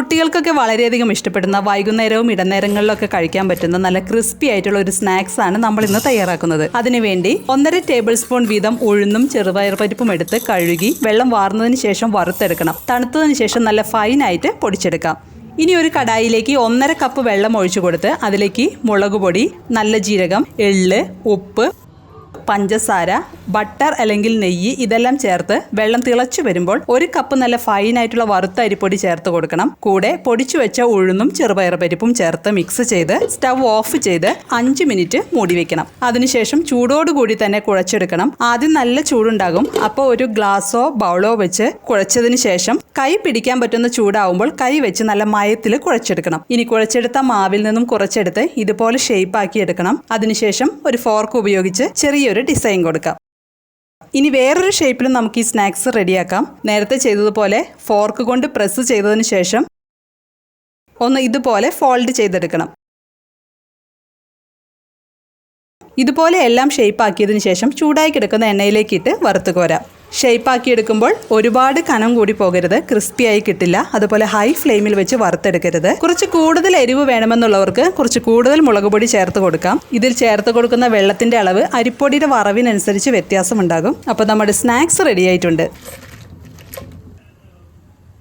കുട്ടികൾക്കൊക്കെ വളരെയധികം ഇഷ്ടപ്പെടുന്ന വൈകുന്നേരവും ഇടനേരങ്ങളിലൊക്കെ കഴിക്കാൻ പറ്റുന്ന നല്ല ക്രിസ്പി ആയിട്ടുള്ള ഒരു സ്നാക്സ് ആണ് നമ്മൾ ഇന്ന് തയ്യാറാക്കുന്നത്. അതിനുവേണ്ടി ഒന്നര ടേബിൾ സ്പൂൺ വീതം ഉഴുന്നും ചെറുപയർ പരിപ്പും എടുത്ത് കഴുകി വെള്ളം വാർന്നതിന് ശേഷം വറുത്തെടുക്കണം. തണുത്തതിന് ശേഷം നല്ല ഫൈനായിട്ട് പൊടിച്ചെടുക്കാം. ഇനി ഒരു കടായിലേക്ക് ഒന്നര കപ്പ് വെള്ളം ഒഴിച്ചു കൊടുത്ത് അതിലേക്ക് മുളക് പൊടി നല്ല ജീരകം എള്ള് ഉപ്പ് പഞ്ചസാര ബട്ടർ അല്ലെങ്കിൽ നെയ്യ് ഇതെല്ലാം ചേർത്ത് വെള്ളം തിളച്ചു വരുമ്പോൾ ഒരു കപ്പ് നല്ല ഫൈൻ ആയിട്ടുള്ള വറുത്ത അരിപ്പൊടി ചേർത്ത് കൊടുക്കണം. കൂടെ പൊടിച്ചു വെച്ച ഉഴുന്നും ചെറുപയർ പരിപ്പും ചേർത്ത് മിക്സ് ചെയ്ത് സ്റ്റവ് ഓഫ് ചെയ്ത് അഞ്ച് മിനിറ്റ് മൂടി വെക്കണം. അതിനുശേഷം ചൂടോടുകൂടി തന്നെ കുഴച്ചെടുക്കണം. ആദ്യം നല്ല ചൂടുണ്ടാകും. അപ്പോൾ ഒരു ഗ്ലാസ്സോ ബൗളോ വെച്ച് കുഴച്ചതിന് ശേഷം കൈ പിടിക്കാൻ പറ്റുന്ന ചൂടാവുമ്പോൾ കൈ വെച്ച് നല്ല മയത്തിൽ കുഴച്ചെടുക്കണം. ഇനി കുഴച്ചെടുത്ത മാവിൽ നിന്നും കുറച്ചെടുത്ത് ഇതുപോലെ ഷേപ്പ് ആക്കി എടുക്കണം. അതിനുശേഷം ഒരു ഫോർക്ക് ഉപയോഗിച്ച് ചെറിയൊരു ഡിസൈൻ കൊടുക്കാം. ഇനി വേറൊരു ഷേപ്പിലും നമുക്ക് ഈ സ്നാക്സ് റെഡിയാക്കാം. നേരത്തെ ചെയ്തതുപോലെ ഫോർക്ക് കൊണ്ട് പ്രസ് ചെയ്തതിന് ശേഷം ഒന്ന് ഇതുപോലെ ഫോൾഡ് ചെയ്തെടുക്കണം. ഇതുപോലെ എല്ലാം ഷേപ്പാക്കിയതിന് ശേഷം ചൂടായി കിടക്കുന്ന എണ്ണയിലേക്കിട്ട് വറുത്ത് കോരാം. ഷേപ്പാക്കി എടുക്കുമ്പോൾ ഒരുപാട് കനം കൂടി പോകരുത്. ക്രിസ്പിയായി കിട്ടില്ല. അതുപോലെ ഹൈ ഫ്ലെയിമിൽ വെച്ച് വറുത്തെടുക്കരുത്. കുറച്ച് കൂടുതൽ എരിവ് വേണമെന്നുള്ളവർക്ക് കുറച്ച് കൂടുതൽ മുളക് പൊടി ചേർത്ത് കൊടുക്കാം. ഇതിൽ ചേർത്ത് കൊടുക്കുന്ന വെള്ളത്തിന്റെ അളവ് അരിപ്പൊടിയുടെ വറവിനനുസരിച്ച് വ്യത്യാസമുണ്ടാകും. അപ്പോൾ നമ്മുടെ സ്നാക്സ് റെഡി ആയിട്ടുണ്ട്.